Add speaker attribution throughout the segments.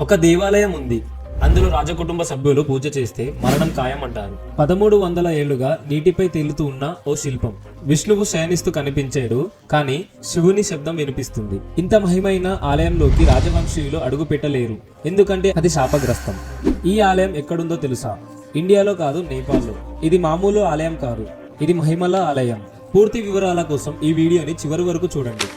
Speaker 1: ఒక దేవాలయం ఉంది. అందులో రాజకుటుంబ సభ్యులు పూజ చేస్తే మరణం ఖాయం అంటారు పదమూడు వందల ఏళ్ళుగా నీటిపై తేలుతూ ఉన్న ఓ శిల్పం. విష్ణువు శయనిస్తూ కనిపించాడు కానీ శివుని శబ్దం వినిపిస్తుంది. ఇంత మహిమైన ఆలయంలోకి రాజవంశీయులు అడుగు పెట్టలేరు. ఎందుకంటే అది శాపగ్రస్తం. ఈ ఆలయం ఎక్కడుందో తెలుసా? ఇండియాలో కాదు నేపాల్లో. ఇది మామూలు ఆలయం కాదు. ఇది మహిమల ఆలయం. పూర్తి వివరాల కోసం ఈ వీడియోని చివరి వరకు చూడండి.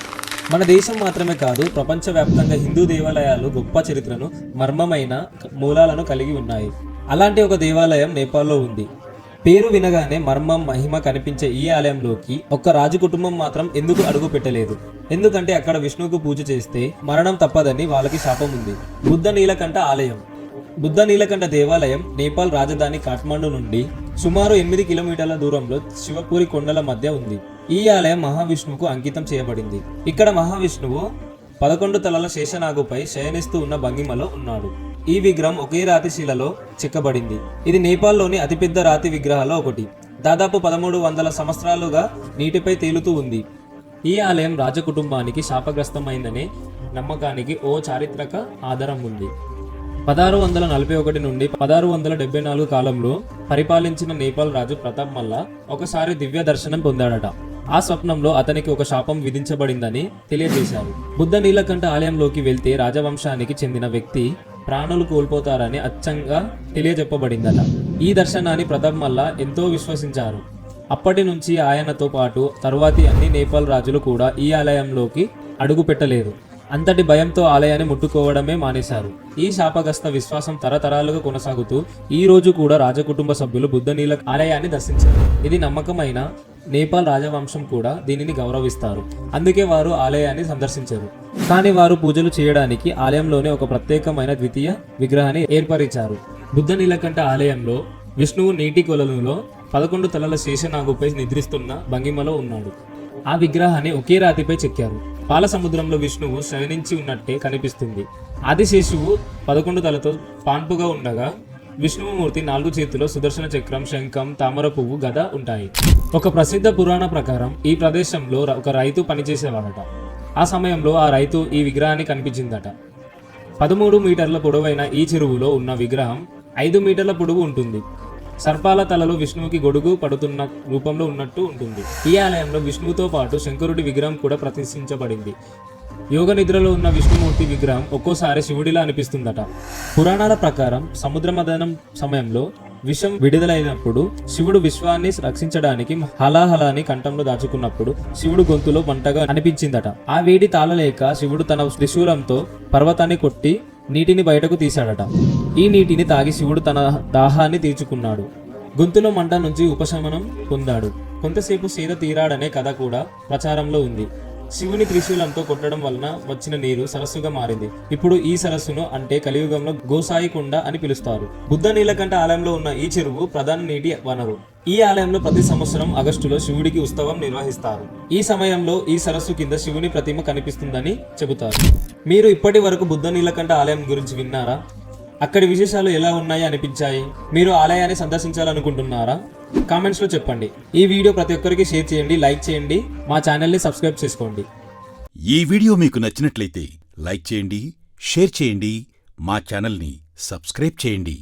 Speaker 1: మన దేశం మాత్రమే కాదు ప్రపంచవ్యాప్తంగా హిందూ దేవాలయాలు గొప్ప చరిత్రను మర్మమైన మూలాలను కలిగి ఉన్నాయి. అలాంటి ఒక దేవాలయం నేపాల్లో ఉంది. పేరు వినగానే మర్మం మహిమ కనిపించే ఈ ఆలయంలోకి ఒక్క రాజు కుటుంబం మాత్రం ఎందుకు అడుగు పెట్టలేదు? ఎందుకంటే అక్కడ విష్ణువుకు పూజ చేస్తే మరణం తప్పదని వాళ్ళకి శాపం ఉంది. బుద్ధ నీలకంఠ ఆలయం. బుద్ధ నీలకంఠ దేవాలయం నేపాల్ రాజధాని కాఠ్మండు నుండి సుమారు ఎనిమిది కిలోమీటర్ల దూరంలో శివపూరి కొండల మధ్య ఉంది. ఈ ఆలయం మహావిష్ణువుకు అంకితం చేయబడింది. ఇక్కడ మహావిష్ణువు పదకొండు తలల శేషనాగుపై శయనిస్తూ ఉన్న భంగిమలో ఉన్నాడు. ఈ విగ్రహం ఒకే రాతి శిలలో చెక్కబడింది. ఇది నేపాల్లోని అతిపెద్ద రాతి విగ్రహాల్లో ఒకటి. దాదాపు పదమూడు వందల సంవత్సరాలుగా నీటిపై తేలుతూ ఉంది. ఈ ఆలయం రాజకుటుంబానికి శాపగ్రస్తమైందనే నమ్మకానికి ఓ చారిత్రక ఆధారం ఉంది. పదహారు వందల నలభై ఒకటి నుండి పదహారు వందల డెబ్బై నాలుగు కాలంలో పరిపాలించిన నేపాల్ రాజు ప్రతాప్ మల్ల ఒకసారి దివ్య దర్శనం పొందాడట. ఆ స్వప్నంలో అతనికి ఒక శాపం విధించబడిందని తెలియజేశారు. బుద్ధ నీలకంఠ ఆలయంలోకి వెళ్తే రాజవంశానికి చెందిన వ్యక్తి ప్రాణులు కోల్పోతారని అచ్చంగా తెలియజెప్పబడిందట. ఈ దర్శనాన్ని ప్రతాప్ మల్ల ఎంతో విశ్వసించారు. అప్పటి నుంచి ఆయనతో పాటు తరువాతి అన్ని నేపాల్ రాజులు కూడా ఈ ఆలయంలోకి అడుగు పెట్టలేదు. అంతటి భయంతో ఆలయాన్ని ముట్టుకోవడమే మానేశారు. ఈ శాపగ్రస్త విశ్వాసం తరతరాలుగా కొనసాగుతూ ఈ రోజు కూడా రాజకుటుంబ సభ్యులు బుద్ధ నీల ఆలయాన్ని దర్శించారు. ఇది నమ్మకమైన నేపాల్ రాజవంశం కూడా దీనిని గౌరవిస్తారు. అందుకే వారు ఆలయాన్ని సందర్శించారు. కానీ వారు పూజలు చేయడానికి ఆలయంలోనే ఒక ప్రత్యేకమైన ద్వితీయ విగ్రహాన్ని ఏర్పరిచారు. బుద్ధ నీలకంఠ ఆలయంలో విష్ణువు నీటి కొలనులో పదకొండు తలల శేషనాగుపై నిద్రిస్తున్న భంగిమలో ఉన్నాడు. ఆ విగ్రహాన్ని ఒకే రాతిపై చెక్కారు. పాల సముద్రంలో విష్ణువు శయనించి ఉన్నట్టే కనిపిస్తుంది. ఆదిశేషువు పదకొండు తలతో పాన్పుగా ఉండగా విష్ణుమూర్తి నాలుగు చేతిలో సుదర్శన చక్రం శంఖం తామర పువ్వు గద ఉంటాయి. ఒక ప్రసిద్ధ పురాణ ప్రకారం ఈ ప్రదేశంలో ఒక రైతు పనిచేసేవాడట. ఆ సమయంలో ఆ రైతు ఈ విగ్రహాన్ని కనిపించిందట. పదమూడు మీటర్ల పొడవైన ఈ చెరువులో ఉన్న విగ్రహం ఐదు మీటర్ల పొడవు ఉంటుంది. సర్పాల తలలో విష్ణువుకి గొడుగు పడుతున్న రూపంలో ఉన్నట్టు ఉంటుంది. ఈ ఆలయంలో విష్ణువుతో పాటు శంకరుడి విగ్రహం కూడా ప్రతిష్ఠించబడింది. యోగ నిద్రలో ఉన్న విష్ణుమూర్తి విగ్రహం ఒక్కోసారి శివుడిలా అనిపిస్తుందట. పురాణాల ప్రకారం సముద్ర మదనం సమయంలో విషం విడుదలైనప్పుడు శివుడు విశ్వాన్ని రక్షించడానికి హలాహలాని కంఠంలో దాచుకున్నప్పుడు శివుడు గొంతులో మంటగా అనిపించిందట. ఆ వేడి తాళలేక శివుడు తన త్రిశూలంతో పర్వతాన్ని కొట్టి నీటిని బయటకు తీశాడట. ఈ నీటిని తాగి శివుడు తన దాహాన్ని తీర్చుకున్నాడు. గొంతులో మంట నుంచి ఉపశమనం పొందాడు. కొంతసేపు సీత తీరాడనే కథ కూడా ప్రచారంలో ఉంది. శివుని త్రిశూలంతో కొట్టడం వలన వచ్చిన నీరు సరస్సుగా మారింది. ఇప్పుడు ఈ సరస్సును అంటే కలియుగంలో గోసాయి కొండ అని పిలుస్తారు. బుద్ధ నీలకంఠ ఆలయంలో ఉన్న ఈ చెరువు ప్రధాన నీటి వనరు. ఈ ఆలయంలో ప్రతి సంవత్సరం ఆగస్టులో శివుడికి ఉత్సవం నిర్వహిస్తారు. ఈ సమయంలో ఈ సరస్సు కింద శివుని ప్రతిమ కనిపిస్తుందని చెబుతారు. మీరు ఇప్పటి వరకు బుద్ధ నీలకంఠ ఆలయం గురించి విన్నారా? అక్కడి విశేషాలు ఎలా ఉన్నాయి అనిపించాయి? మీరు ఆలయాన్ని సందర్శించాలనుకుంటున్నారా? కామెంట్స్లో చెప్పండి. ఈ వీడియో ప్రతి ఒక్కరికి షేర్ చేయండి లైక్ చేయండి మా ఛానల్ని సబ్స్క్రైబ్ చేసుకోండి.
Speaker 2: ఈ వీడియో మీకు నచ్చినట్లయితే లైక్ చేయండి షేర్ చేయండి మా ఛానల్ని సబ్స్క్రైబ్ చేయండి.